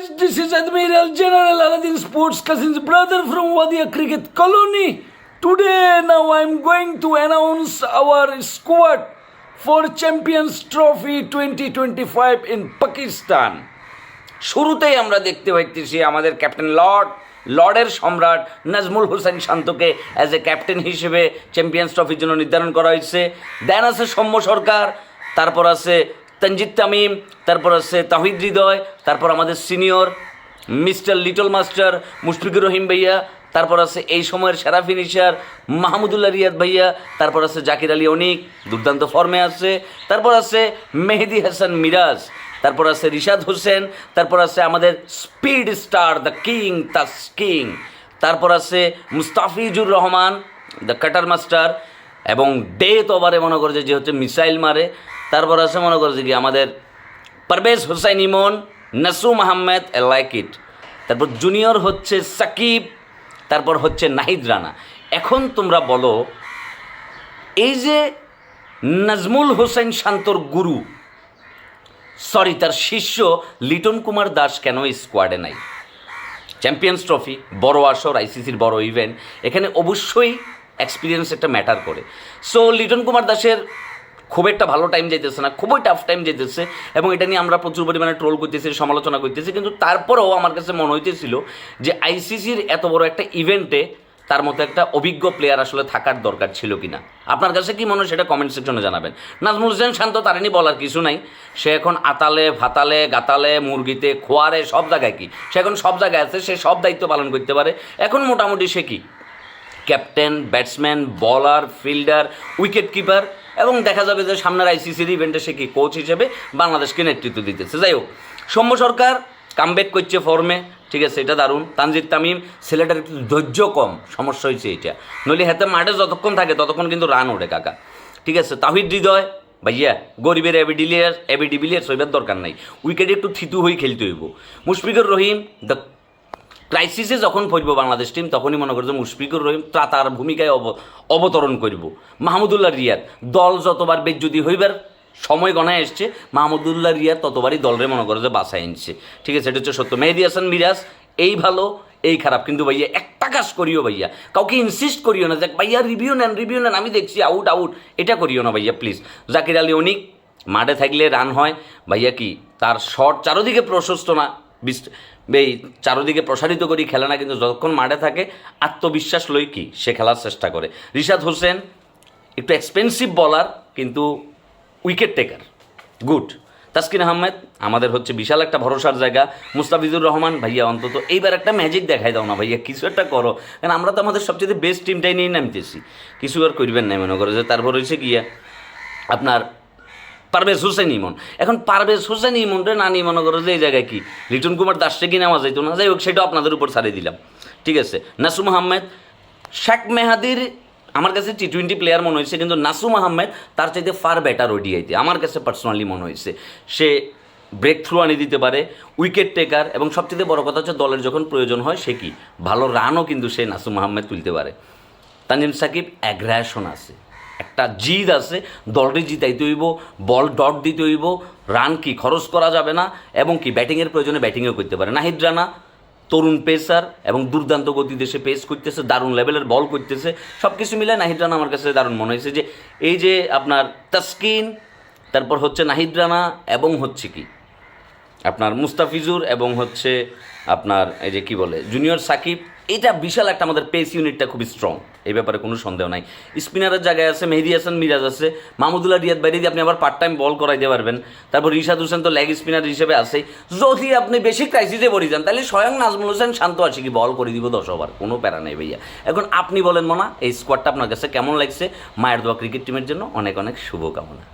guys, this is Admiral General Aladdin Sports Cousin's brother from Wadia Cricket Colony. Today, now I'm going to announce our squad for Champions Trophy 2025 in Pakistan. শুরুতেই আমরা দেখতে পাইতেছি আমাদের captain Lord লর্ডের সম্রাট নাজমুল হোসেন শান্তকে as a captain হিসেবে champions ট্রফির জন্য নির্ধারণ করা হয়েছে দেন আছে সৌম্য সরকার তারপর আছে তঞ্জিত তামিম, তারপর আছে তাহিদ হৃদয়, তারপর আমাদের senior mister little master Mushfiqur Rahim ভাইয়া, তারপর আছে এই সময়ের সেরা ফিনিশার মাহমুদুল্লাহ রিয়াদ ভাইয়া, তারপর আছে জাকির আলী অনিক, দুর্দান্ত ফর্মে আছে, তারপর আছে মেহেদি হাসান মিরাজ, তারপর আছে রিশাদ হোসেন, তারপর আছে আমাদের speed star the king the king তারপর আছে Mustafizur Rahman the cutter master এবং ডেথ ওভারে মনে করছে যে হচ্ছে মিসাইল মারে তারপর আছে মনে করছে কি আমাদের পারভেজ হোসাইন ইমন নাসুম আহমেদ এ লাইক ইট। তারপর জুনিয়র হচ্ছে সাকিব, তারপর হচ্ছে নাহিদ রানা। এখন তোমরা বলো, এই যে নাজমুল হোসেন শান্তর গুরু, সরি, তার শিষ্য লিটন কুমার দাস কেন স্কোয়াডে নাই? চ্যাম্পিয়ন্স ট্রফি বড় আসর আইসিসির বড় ইভেন্ট এখানে অবশ্যই এক্সপিরিয়েন্স একটা ম্যাটার করে। সো লিটন কুমার দাসের খুব একটা ভালো টাইম যেতেছে না, খুবই টাফ টাইম যেতেছে এবং এটা নিয়ে আমরা প্রচুর পরিমাণে ট্রোল করতেছি, সমালোচনা করতেছি। কিন্তু তারপরেও আমার কাছে মনে হইতেছিল যে আইসিসির এত বড় একটা ইভেন্টে তার মতো একটা অভিজ্ঞ প্লেয়ার আসলে থাকার দরকার ছিল কি না আপনার কাছে কি মনে হয় সেটা কমেন্ট সেকশনে জানাবেন। নাজমুল হোসেন শান্ত তারেনি বলার কিছু নাই। সে এখন আতালে, ভাতালে, গাতালে, মুরগিতে, খোয়ারে, সব জায়গায় কি? সে এখন সব জায়গায় আছে, সে সব দায়িত্ব পালন করতে পারে। এখন মোটামুটি সে কি? ক্যাপ্টেন ব্যাটসম্যান বলার ফিল্ডার উইকেট কিপার এবং দেখা যাবে যে সামনের আইসিসির ইভেন্টে সে কি কোচ হিসেবে বাংলাদেশকে নেতৃত্ব দিতেছে। যাই হোক, সৌম্য সরকার কামব্যাক করছে ফর্মে ঠিক আছে, এটা দারুণ। তানজিদ তামিম, ছেলেটার একটু ধৈর্য কম, সমস্যা হয়েছে এটা। নইলে হাতে মাঠে যতক্ষণ থাকে, ততক্ষণ কিন্তু রান ওঠে কাকা। ঠিক আছে, তাহিদ হৃদয়, ভাইয়া, গরিবের এবি ডিলিয়ার এবি ডিভিলিয়ার সইবার দরকার নাই। উইকেটে একটু থিতু হয়ে খেলতে হইব। মুশফিকুর রহিম দ্য ক্রাইসিসে যখন পড়ব বাংলাদেশ টিম, তখনই মনে করছে মুশফিকুর রহিম ত্রাতার ভূমিকায় অব অবতরণ করব। মাহমুদুল্লাহ রিয়াদ, দল যতবার যদি হইবার সময় গণায় এসছে মাহমুদুল্লাহ রিয়াদ ততবারই দলরে মনে করে যে বাসায় এনেছে ঠিক আছে, এটা হচ্ছে সত্য। মেহেদি হাসান, মিরাজ, এই ভালো, এই খারাপ। কিন্তু ভাইয়া, একটা কাজ করিও ভাইয়া। কাউকে ইনসিস্ট করিও না যে, ভাইয়া রিভিউ নেন রিভিউ নেন, আমি দেখছি আউট আউট এটা করিও না ভাইয়া প্লিজ জাকির আলী অনিক, মাঠে থাকলে রান হয়। ভাইয়া কি, তার শট চারোদিকে প্রশস্ত না? এই চারোদিকে প্রসারিত করি, খেলে না, কিন্তু যতক্ষণ মাঠে থাকে, আত্মবিশ্বাস লই কি? সে খেলার চেষ্টা করে। রিশাদ হোসেন, একটু এক্সপেন্সিভ বলার কিন্তু wicket taker good Taskin Ahmed, আমাদের হচ্ছে বিশাল একটা ভরসার জায়গা। মুস্তাফিজুর রহমান, ভাইয়া, অন্তত এইবার একটা ম্যাজিক দেখাই দাও না, ভাইয়া, কিছু একটা করো। কারণ আমরা তো আমাদের সবচেয়ে বেস্ট টিমটাই নিয়ে নামতেছি। কিছু আর করবেন না মনে করো যে, তারপর হয়েছে গিয়া আপনার পারভেজ হোসেন ইমন। এখন পারভেজ হোসেন ইমনটা না নিয়ে মনে করো যে এই জায়গায় কি? লিটন কুমার দাসকে কি নেওয়া যাইতো না? যাই হোক, সেটাও আপনাদের উপর ছাড়িয়ে দিলাম। ঠিক আছে? নাসুম আহমেদ শেখ মেহাদির, আমার কাছে টি টোয়েন্টি প্লেয়ার মনে হয়েছে, কিন্তু নাসুম আহমেদ তার চাইতে ফার বেটার ওডিআইতে আমার কাছে পার্সোনালি মনে হয়েছে, সে ব্রেক থ্রু আনি দিতে পারে উইকেট টেকার এবং সবচেয়ে বড় কথা হচ্ছে দলের যখন প্রয়োজন হয়, সে কি? ভালো রানও কিন্তু সে নাসুম আহমেদ তুলতে পারে। তানজিম সাকিব অ্যাগ্রাশন আছে। একটা জিদ আছে, দলটি জিতাইতে হইব, বল ডট দিতে হইব, রান কি খরচ করা যাবে না, এবং কি ব্যাটিংয়ের প্রয়োজনে ব্যাটিংও করতে পারে। নাহিদ রানা, তরুণ পেসার এবং দুর্দান্ত গতিতে সে পেস করতেছে, দারুণ লেভেলের বল করতেছে। সব কিছু মিলে নাহিদ রানা আমার কাছে দারুণ মনে হয়েছে যে, এই যে আপনার তাস্কিন, তারপর হচ্ছে নাহিদ রানা এবং হচ্ছে কি? আপনার মুস্তাফিজুর এবং হচ্ছে আপনার এই যে কি বলে, জুনিয়র সাকিব, এটা বিশাল একটা আমাদের পেস ইউনিটটা খুবই স্ট্রং এই ব্যাপারে কোনো সন্দেহ নাই। স্পিনারের জায়গায় আছে, মেহেদি হাসান, মিরাজ আছে, মাহমুদুল্লাহ, রিয়াদ বাইরে আপনি আবার পার্ট টাইম বল করাইতে পারবেন, তারপর রিশাদ হোসেন তো লেগ স্পিনার হিসেবে আছেই যদি আপনি বেশি ক্রাইসিসে পড়ে যান, তাহলে স্বয়ং নাজমুল হোসেন শান্ত আছে কি বল করে দিব দশ ওভার কোনো প্যারা নেই ভাইয়া। এখন আপনি বলেন মনা, এই স্কোয়াডটা আপনার কাছে কেমন লাগছে? মায়ের দোয়া ক্রিকেট টিমের জন্য অনেক অনেক শুভকামনা।